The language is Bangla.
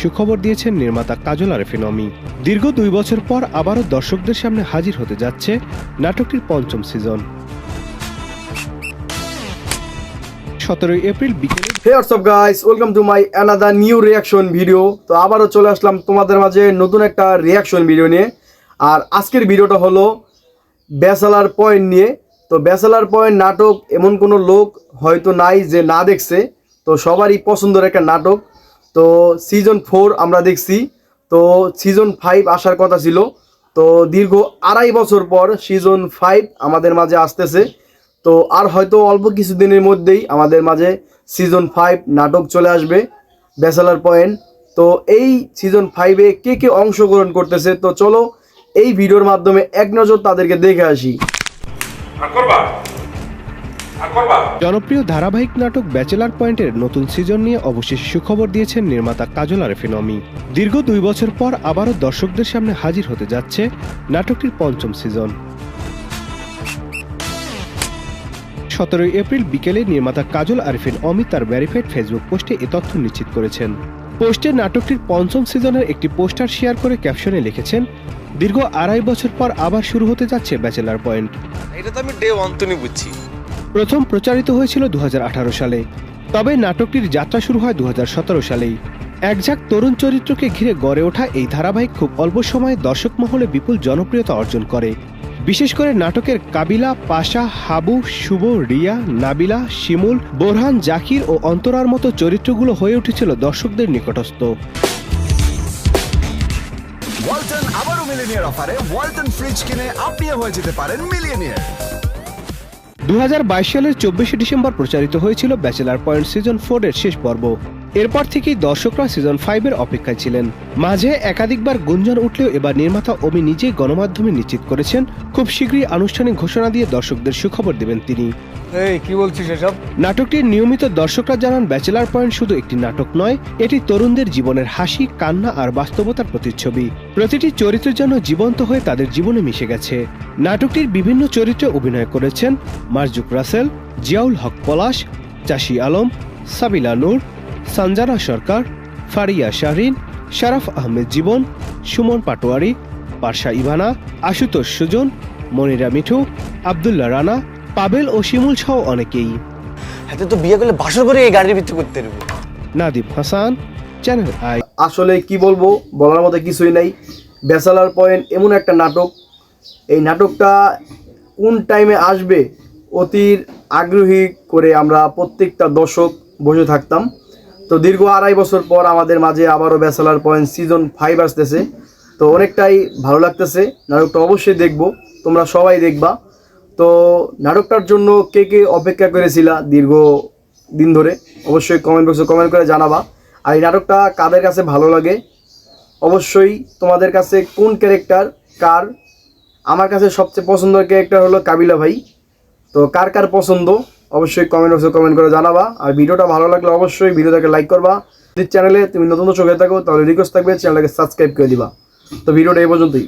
সুখবর দিয়েছেন নির্মাতা কাজল আরেফিন অমি। দীর্ঘ দুই বছর পর আবারও দর্শকদের সামনে হাজির হতে যাচ্ছে নাটকটির পঞ্চম সিজন। সতেরোই এপ্রিল বিকেলে hey WhatsApp guys welcome to my another new reaction video তো আবারও চলে আসলাম তোমাদের মাঝে নতুন একটা রিয়াকশন ভিডিও নিয়ে। আর আজকের ভিডিওটা হলো ব্যাচেলার পয়েন্ট নিয়ে। তো ব্যাচেলার পয়েন্ট নাটক এমন কোনো লোক হয়তো নাই যে না দেখছে। তো সবারই পছন্দের একটা নাটক। তো সিজন ফোর আমরা দেখছি। তো সিজন ফাইভ আসার কথা ছিল। তো দীর্ঘ আড়াই বছর পর সিজন ফাইভ আমাদের মাঝে আসতেছে। তো আর হয়তো অল্প কিছুদিনের মধ্যেই আমাদের মাঝে সিজন ফাইভ নাটক চলে আসবে, ব্যাচেলার পয়েন্ট। তো এই সিজন ফাইভে কে কে অংশগ্রহণ করতেছে? তো চলো এই ভিডিওর মাধ্যমে এক নজর তাদেরকে দেখে আসি। আর করবা? জনপ্রিয় ধারাবাহিক নাটক ব্যাচেলার পয়েন্টের নতুন সিজন নিয়ে অবশেষে সুখবর দিয়েছেন নির্মাতা কাজল আরেফিন অমি দীর্ঘ দুই বছর পর আবারও দর্শকদের সামনে হাজির হতে যাচ্ছে নাটকটির পঞ্চম সিজন। সতেরোই এপ্রিল বিকেলে নির্মাতা কাজল আরিফিন অমি তার ভ্যারিফাইড ফেসবুক পোস্টে এ তথ্য নিশ্চিত করেছেন। পোস্টে নাটকটির পঞ্চম সিজনের একটি পোস্টার শেয়ার করে ক্যাপশনে লিখেছেন দীর্ঘ আড়াই বছর পর আবার শুরু হতে যাচ্ছে ব্যাচেলার পয়েন্ট। এটা তো আমি ডে ওয়ান বুঝছি। প্রথম প্রচারিত হয়েছিল দু হাজার আঠারো সালে। তবে নাটকটির যাত্রা শুরু হয় দু হাজার সতেরো সালেই। একঝাক তরুণ চরিত্রকে ঘিরে গড়ে ওঠা এই ধারাবাহিক খুব অল্প সময়ে দর্শক মহলে বিপুল জনপ্রিয়তা অর্জন করে। বিশেষ করে নাটকের কাবিলা, পাশা, হাবু, শুভ, রিয়া, নাবিলা, শিমুল, বোরহান, জাকির ও অন্তরার মতো চরিত্রগুলো হয়ে উঠেছিল দর্শকদের নিকটস্থ। ওয়ালটন আবারও মিলিনিয়ার অফারে ওয়ালটন ফ্রিজ কিনে আপনিও হয়ে যেতে পারেন মিলিয়নিয়ার। দু হাজার বাইশ সালের চব্বিশে ডিসেম্বর প্রচারিত হয়েছিল ব্যাচেলার পয়েন্ট সিজন ফোর এর শেষ পর্ব। এরপর থেকেই দর্শকরা সিজন ফাইভের অপেক্ষায় ছিলেন। মাঝে একাধিকবার গুঞ্জন উঠলেও এবার নির্মাতা অমি নিজেই গণমাধ্যমে নিশ্চিত করেছেন খুব শীঘ্রই আনুষ্ঠানিক ঘোষণা দিয়ে দর্শকদের সুখবর দেবেন তিনি। এই কি বলছিস এসব? নাটকটির নিয়মিত দর্শকরা জানান ব্যাচেলার পয়েন্ট শুধু একটি নাটক নয় এটি তরুণদের জীবনের হাসি কান্না আর বাস্তবতার প্রতিচ্ছবি। প্রতিটি চরিত্র যেন জীবন্ত হয়ে তাদের জীবনে মিশে গেছে। নাটকটির বিভিন্ন চরিত্রে অভিনয় করেছেন মার্জুক রাসেল জিয়াউল হক পলাশ চাষি আলম সাবিলা নূর সঞ্জানা সরকার ফারিয়া শাহরিন শারাফ আহমেদ জীবন সুমন পাটোয়ারি পারশা ইভানা আশুতোষ সুজন মনিরা মিঠু আবদুল্লাহ রানা পাবেল ও শিমুল সহ অনেকেই। হাতে তো বিয়ে করলে বাসর করে এই গাড়ির ভিতরে করতে পারব নাদিম হাসান চ্যানেল আই। আসলে কি বলব বলার মতো কিছুই নাই। ব্যাচেলার পয়েন্ট এমন একটা নাটক। এই নাটকটা কোন টাইমে আসবে অতির আগ্রহী করে আমরা প্রত্যেকটা দর্শক বসে থাকতাম। তো দীর্ঘ আড়াই বছর পর আমাদের মাঝে আবারও ব্যাচেলার পয়েন্ট সিজন ফাইভ আসতেছে। তো অনেকটাই ভালো লাগতেছে। নাটকটা অবশ্যই দেখব, তোমরা সবাই দেখবা। তো নাটকটার জন্য কে কে অপেক্ষা করেছিলা দীর্ঘ দিন ধরে, অবশ্যই কমেন্ট বক্সে কমেন্ট করে জানাবা। আর এই নাটকটা কাদের কাছে ভালো লাগে? অবশ্যই তোমাদের কাছে কোন ক্যারেক্টার কার? আমার কাছে সবচেয়ে পছন্দের ক্যারেক্টার হলো কাবিলা ভাই। তো কার কার পছন্দ? অবশ্যই কমেন্ট বক্সে কমেন্ট করে জানাবা। আর ভিডিওটা ভালো লাগলে অবশ্যই ভিডিওটাকে লাইক করবা। যদি চ্যানেলে তুমি নতুন চোখে থাকো, তাহলে রিকোয়েস্ট থাকবে চ্যানেলটাকে সাবস্ক্রাইব করে দিবা। তো ভিডিওটা এই পর্যন্তই।